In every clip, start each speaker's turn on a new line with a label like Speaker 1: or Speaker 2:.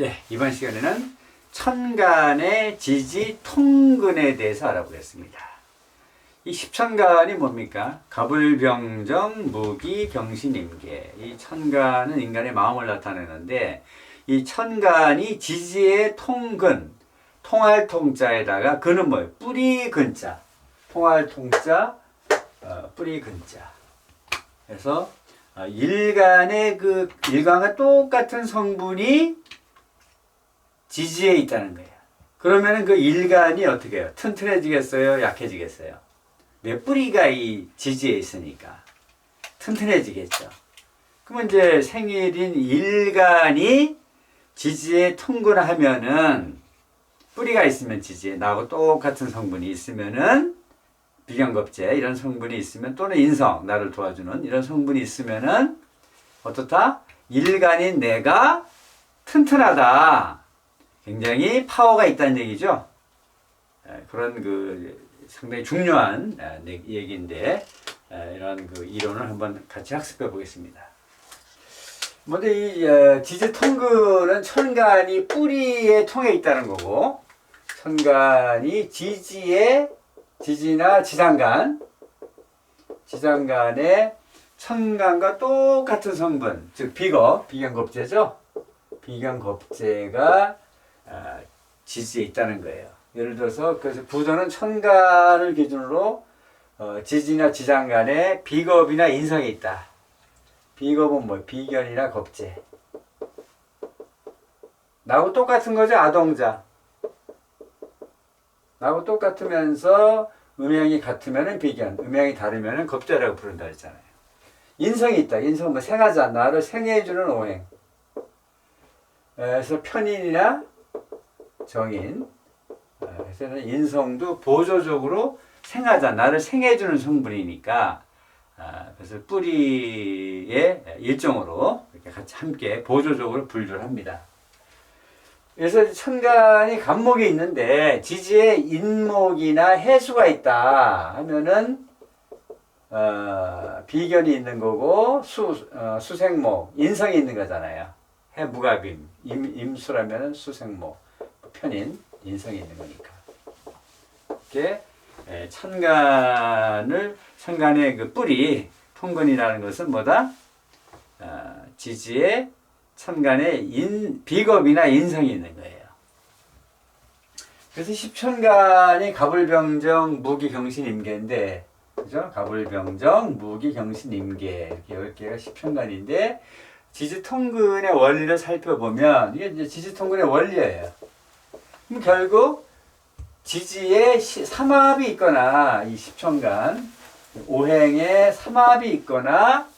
Speaker 1: 네, 이번 시간에는 천간의 지지 통근에 대해서 알아보겠습니다. 이 십천간이 뭡니까? 가불병정, 무기, 경신, 임계. 이 천간은 인간의 마음을 나타내는데 이 천간이 지지의 통근, 통할 통자에다가 근은 뭐예요? 뿌리 근자. 통할 통자, 어, 뿌리 근자. 그래서 어, 일간의 그 일간과 똑같은 성분이 지지에 있다는 거예요. 그러면은 그 일간이 어떻게 해요? 튼튼해지겠어요? 약해지겠어요? 왜 뿌리가 이 지지에 있으니까 튼튼해지겠죠. 그러면 이제 생일인 일간이 지지에 통근하면은 뿌리가 있으면 지지에 나하고 똑같은 성분이 있으면은 비경겁제 이런 성분이 있으면 또는 인성 나를 도와주는 이런 성분이 있으면은 어떻다? 일간인 내가 튼튼하다. 굉장히 파워가 있다는 얘기죠. 에, 그런 그 상당히 중요한 에, 네- 얘기인데 에, 이런 그 이론을 한번 같이 학습해 보겠습니다. 먼저 이 어, 지지통근은 천간이 뿌리의 통에 있다는 거고 천간이 지지의 지지나 지장간 지장간의 천간과 똑같은 성분 즉 비거 비경겁제죠. 비경겁제가 아, 지지에 있다는 거예요. 예를 들어서 그래서 부조는 천간을 기준으로 어, 지지나 지장 간에 비겁이나 인성이 있다. 비겁은 뭐 비견이나 겁제. 나하고 똑같은 거죠 아동자. 나하고 똑같으면서 음양이 같으면은 비견, 음양이 다르면은 겁제라고 부른다 했잖아요. 인성이 있다. 인성은 뭐 생하자 나를 생해주는 오행. 그래서 편인이나 정인. 어, 그래서 인성도 보조적으로 생하자 나를 생해주는 성분이니까 아, 그래서 뿌리의 일종으로 이렇게 같이 함께 보조적으로 분류를 합니다. 그래서 천간이 간목이 있는데 지지에 인목이나 해수가 있다 하면은 어, 비견이 있는 거고 수 어, 수생목 인성이 있는 거잖아요. 해무갑임 임, 임수라면은 수생목 편인 인성이 있는 거니까 이렇게 에, 천간을 천간의 그 뿌리 통근이라는 것은 뭐다? 어, 지지에 천간에 인 비겁이나 인성이 있는 거예요. 그래서 십천간이 가불병정 무기경신 임계인데 그죠? 가불병정 무기경신 임계 이렇게 열 개가 십천간인데 지지통근의 원리를 살펴보면 이게 이제 지지통근의 원리예요. 그럼 결국 지지에 시- 삼합이 있거나 이 십천간 오행에 삼합이 있거나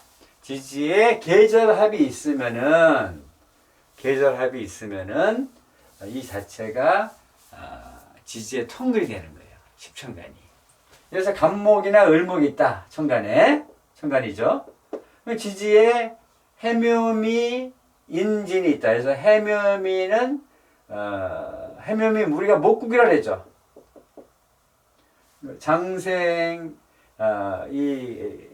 Speaker 1: 지지에 계절합이 있으면은 계절합이 있으면은 이 자체가 아, 지지의 통근이 되는 거예요. 십천간이. 그래서 간목이나 을목이 있다. 천간에 천간이죠. 지지에 해묘미 인진이 있다. 그래서 해묘미는 어, 해묘미 우리가 목국이라 그랬죠. 장생 어, 이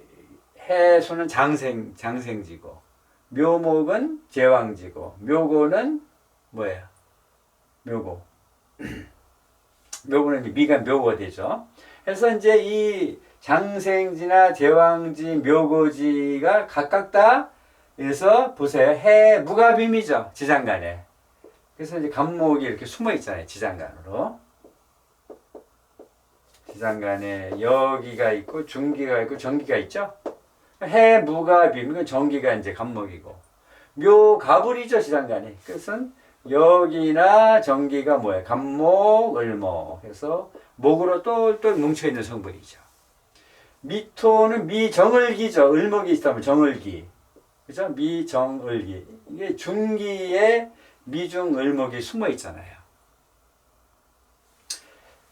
Speaker 1: 해수는 장생 장생지고 묘목은 제왕지고 묘고는 뭐예요? 묘고 묘고는 미가 묘고가 되죠. 그래서 이제 이 장생지나 제왕지, 묘고지가 각각 다 그래서 보세요. 해 무가빔이죠. 지장간에. 그래서 이제 간목이 이렇게 숨어 있잖아요. 지장간으로. 지장간에 여기가 있고 중기가 있고 정기가 있죠. 해 무가빔 그 정기가 이제 간목이고 묘가불이죠 지장간이. 그래서 여기나 정기가 뭐예요? 간목, 을목. 그래서 목으로 똘똘 뭉쳐 있는 성분이죠. 미토는 미정을기죠. 을목이 있다면 정을기. 그죠? 미정을기. 이게 중기에 미중 을목이 숨어 있잖아요.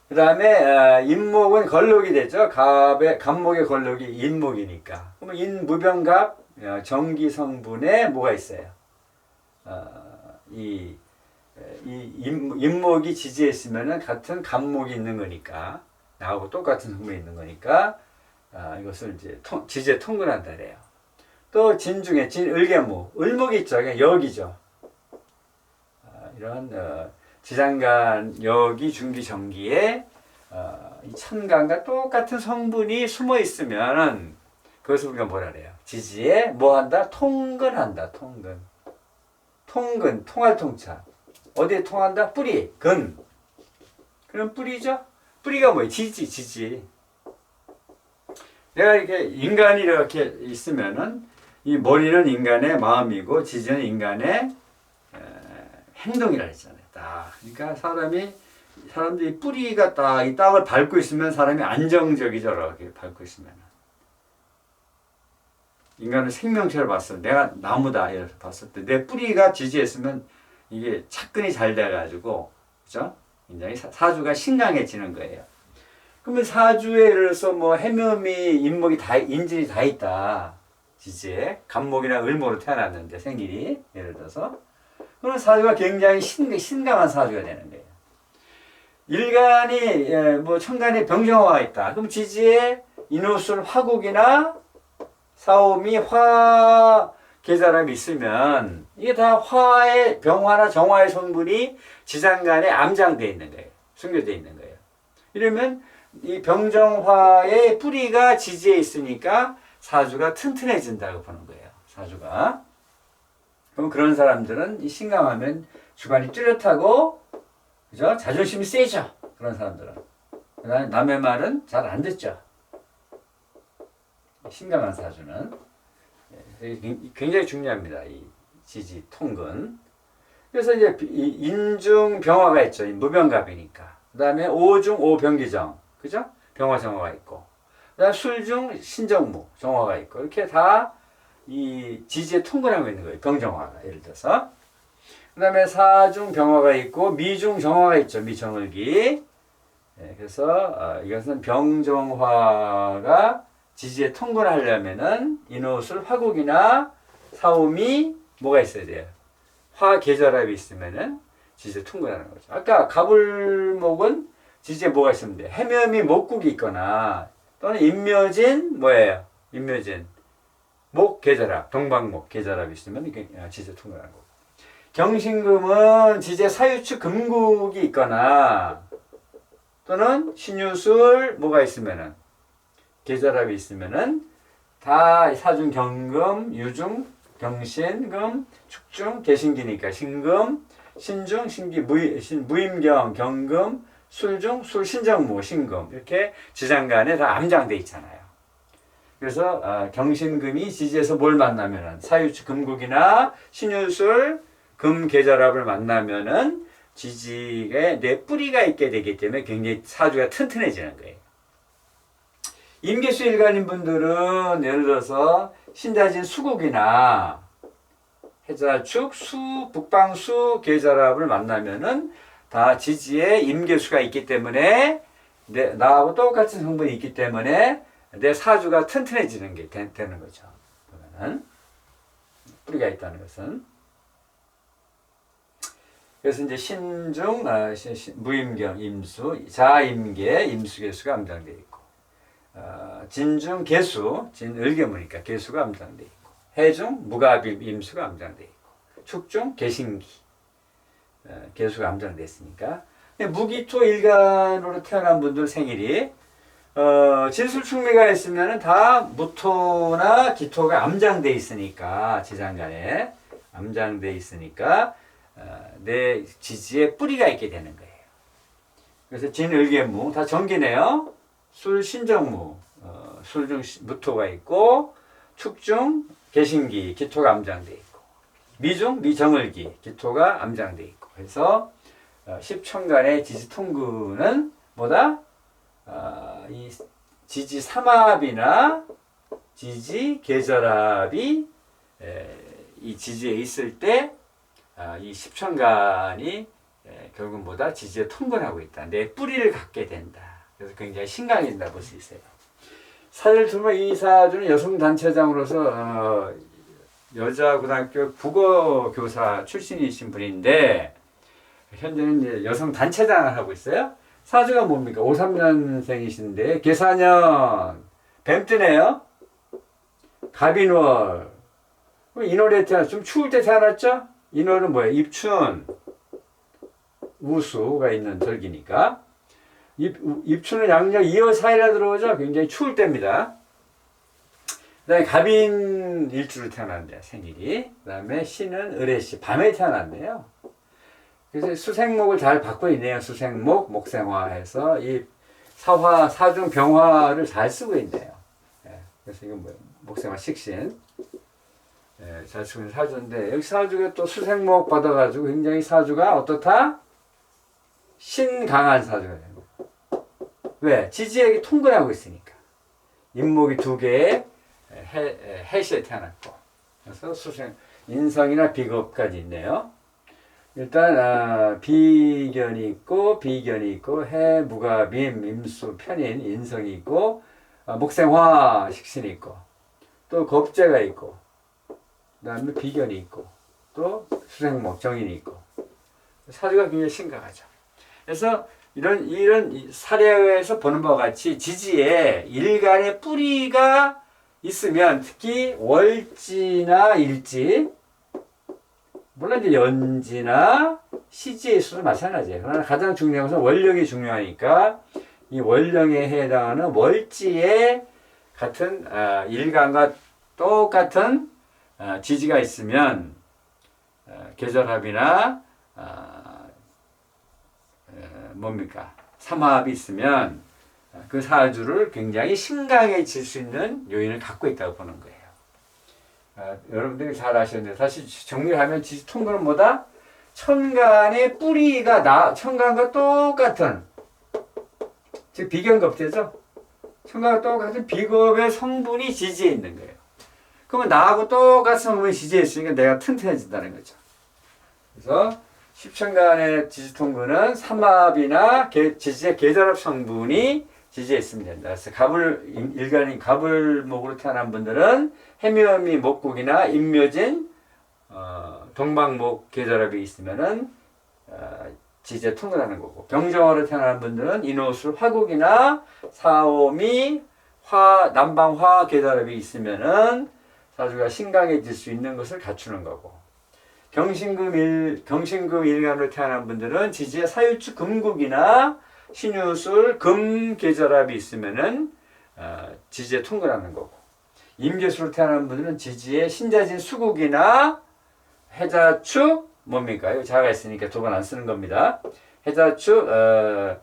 Speaker 1: 그 다음에 인목은 걸록이 되죠. 갑의 갑목의 걸록이 인목이니까. 그러면 인무병갑 어, 정기 성분에 뭐가 있어요? 어, 이, 에, 이 인, 인목이 지지했으면은 같은 갑목이 있는 거니까 나하고 똑같은 성분이 있는 거니까 아, 이것을 이제 통, 지지에 통근한다 그래요. 또 진중에 진을계목 을목이 있죠. 역이죠. 이런 어, 지장간 여기 중기 정기에 어, 이 천간과 똑같은 성분이 숨어 있으면 그것을 우리가 뭐라 그래요? 지지에 뭐 한다? 통근한다. 통근. 통근, 통할 통차. 어디에 통한다? 뿌리, 근. 그럼 뿌리죠? 뿌리가 뭐예요? 지지, 지지. 내가 이렇게 인간이 이렇게 있으면은 이 머리는 인간의 마음이고 지지는 인간의 에, 행동이라 했잖아요. 딱. 그러니까 사람이 사람들이 뿌리가 딱 이 땅을 밟고 있으면 사람이 안정적이죠. 이렇게 밟고 있으면. 인간은 생명체를 봤어. 내가 나무다 이렇게 봤을 때 내 뿌리가 지지했으면 이게 착근이 잘 돼가지고 그죠? 굉장히 사- 사주가 신강해지는 거예요. 그러면 사주에 들어서 뭐 해묘미 인목이 다 인질이 다 있다. 지지에 간목이나 을목으로 태어났는데 생일이 예를 들어서 그런 사주가 굉장히 신, 신강한 사주가 되는 거예요. 일간이 예, 뭐 천간에 병정화가 있다. 그럼 지지에 인호술 화국이나 사오미 화 계자람이 있으면 이게 다 화의 병화나 정화의 성분이 지장간에 암장돼 있는 거예요. 숨겨져 있는 거예요. 이러면 이 병정화의 뿌리가 지지에 있으니까 사주가 튼튼해진다고 보는 거예요. 사주가. 그럼 그런 사람들은 이 신강하면 주관이 뚜렷하고 그죠? 자존심이 세죠. 그런 사람들은. 남의 말은 잘 안 듣죠. 신강한 사주는 예, 굉장히 중요합니다. 이 지지 통근. 그래서 이제 인중 병화가 있죠. 이 무병갑이니까. 그다음에 오중 오병기정, 그죠? 병화 정화가 있고. 그다음 술중 신정무 정화가 있고 이렇게 다 이 지지에 통근하고 있는 거예요. 병정화가 예를 들어서. 그 다음에 사중 병화가 있고 미중 정화가 있죠. 미정을기. 예, 그래서 어, 이것은 병정화가 지지에 통근하려면은 인호술 화국이나 사오미 뭐가 있어야 돼요. 화 계절합이 있으면은 지지에 통근하는 거죠. 아까 가불목은 지지에 뭐가 있으면 돼. 해묘미 목국이 있거나 또는 인묘진 뭐예요? 인묘진 목 계절합 동방목 계절합이 있으면 아, 지지에 통근하는 거고. 경신금은 지지에 사유축 금국이 있거나 또는 신유술 뭐가 있으면은 계절합이 있으면은 다 사중 경금, 유중, 경신금, 축중, 개신기니까 신금, 신중, 신기, 무임, 신, 무임경, 경금, 술중, 술신정무, 신금 이렇게 지장간에 다 암장돼 있잖아요. 그래서 아, 경신금이 지지에서 뭘 만나면은 사유축 금국이나 신유술 금 계절합을 만나면은 지지에 내 뿌리가 있게 되기 때문에 굉장히 사주가 튼튼해지는 거예요. 임계수 일간인 분들은 예를 들어서 신자진 수국이나 해자축, 수, 북방수 계절합을 만나면은 다 지지에 임계수가 있기 때문에 내, 나하고 똑같은 성분이 있기 때문에 내 사주가 튼튼해지는 게 되, 는 거죠. 그러면은 뿌리가 있다는 것은 그래서 이제 신중, 아, 신, 신, 무임경, 임수, 자임계, 임수계수가 암장되어 있고 어, 진중 개수, 진을계무니까 개수가 암장돼 있고 해중 무가빔 임수가 암장돼 있고 축중 개신기 어, 개수가 암장돼 있으니까 무기토 일간으로 태어난 분들 생일이 어, 진술충미가 있으면은 다 무토나 기토가 암장돼 있으니까 지장간에 암장돼 있으니까 어, 내 지지에 뿌리가 있게 되는 거예요. 그래서 진을계무 다 정기네요. 술 신정무, 어, 술중 시- 무토가 있고 축중 개신기 기토가 암장돼 있고 미중 미정을기 기토가 암장돼 있고 그래서 어, 십천간의 지지통근은 뭐다? 어, 이 지지 삼합이나 지지 계절합이 에, 이 지지에 있을 때이 십천간이 에, 결국 뭐다 지지에 통근하고 있다. 내 뿌리를 갖게 된다. 그래서 굉장히 신강해진다 볼 수 있어요. 사실 정말 이 사주는 여성 단체장으로서 어, 여자 고등학교 국어 교사 출신이신 분인데 현재는 이제 여성 단체장을 하고 있어요. 사주가 뭡니까? 53년생이신데 계사년 뱀뜨네요. 갑인월 태어났 좀 추울 때 태어났죠? 이 노래는 뭐예요? 입춘 우수가 있는 절기니까 입, 입추는 양력 2월 4일에 들어오죠. 굉장히 추울 때입니다. 그 다음에 갑인 일주로 태어난대요. 생일이. 그 다음에 신은 을의 시 밤에 태어난대요. 그래서 수생목을 잘 받고 있네요. 수생목, 목생화해서 이 사화, 사중, 병화를 잘 쓰고 있네요. 예, 그래서 이건 뭐 목생화 식신. 예, 잘 쓰고 있는 사주인데 여기 사주가 또 수생목 받아가지고 굉장히 사주가 어떻다? 신강한 사주가 거예요. 왜? 지지에게 통근하고 있으니까. 인목이 두 개에 해, 해- 해시에 태어났고. 그래서 수생, 인성이나 비겁까지 있네요. 일단 아, 비견이 있고 비견이 있고 해 무가빔 임수 편인 인성이 있고 아, 목생화 식신이 있고 또 겁재가 있고 그다음에 비견이 있고 또 수생목 정인이 있고 사주가 굉장히 심각하죠. 그래서 이런 이런 이 사례에 의해서 보는 바와 같이 지지에 일간의 뿌리가 있으면 특히 월지나 일지 물론 이제 연지나 있어도 마찬가지예요. 그러나 가장 중요한 것은 원령이 중요하니까 이 원령에 해당하는 월지에 같은 아, 일간과 똑같은 아, 지지가 있으면 아, 계절합이나 뭡니까 삼합이 있으면 아, 그 사주를 굉장히 신강해질 수 있는 요인을 갖고 있다고 보는 거예요. 아, 여러분들이 잘 아시는데 다시 정리를 하면 지지 통근은 뭐다? 천간의 뿌리가 나 천간과 똑같은 즉 비견겁제죠. 천간과 똑같은 비겁의 성분이 지지에 있는 거예요. 그러면 나하고 똑같은 성분이 지지에 있으니까 내가 튼튼해진다는 거죠. 그래서 십천간의 지지통근은 삼합이나 계- 지지의 계절합 성분이 된다. 그래서 갑을 일간인 갑을목으로 태어난 분들은 해묘미 목국이나 임묘진 어, 동방목 계절합이 있으면은 어, 지지에 통근하는 거고 병정어로 태어난 분들은 인호술 화국이나 사오미 화 남방화 계절합이 있으면은 사주가 신강해질 수 있는 것을 갖추는 거고 경신금 일 경신금 일간으로 태어난 분들은 지지에 사유축 금국이나 신유술 금 계절합이 있으면은 어, 지지에 통근하는 거고 임계수로 태어난 분들은 지지에 신자진 수국이나 해자축 뭡니까? 이거 자가 있으니까 두 번 안 쓰는 겁니다. 해자축 어,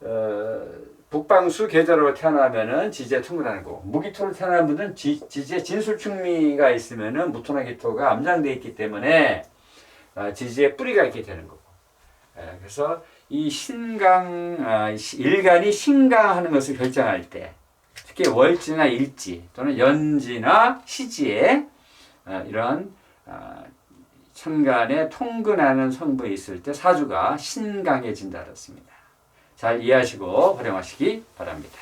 Speaker 1: 어, 북방수 계절로 태어나면은 지지에 통근하는 거고 무기토로 태어난 분들은 지, 지지에 진술충미가 있으면은 무토나 기토가 암장되어 있기 때문에 어, 지지에 뿌리가 있게 되는 거고 예, 그래서 이 신강 아, 시- 일간이 신강하는 것을 결정할 때 특히 월지나 일지 또는 연지나 시지에 어, 이런 어, 천간에 통근하는 성분이 있을 때 사주가 신강해진다 그렇습니다. 잘 이해하시고 활용하시기 바랍니다.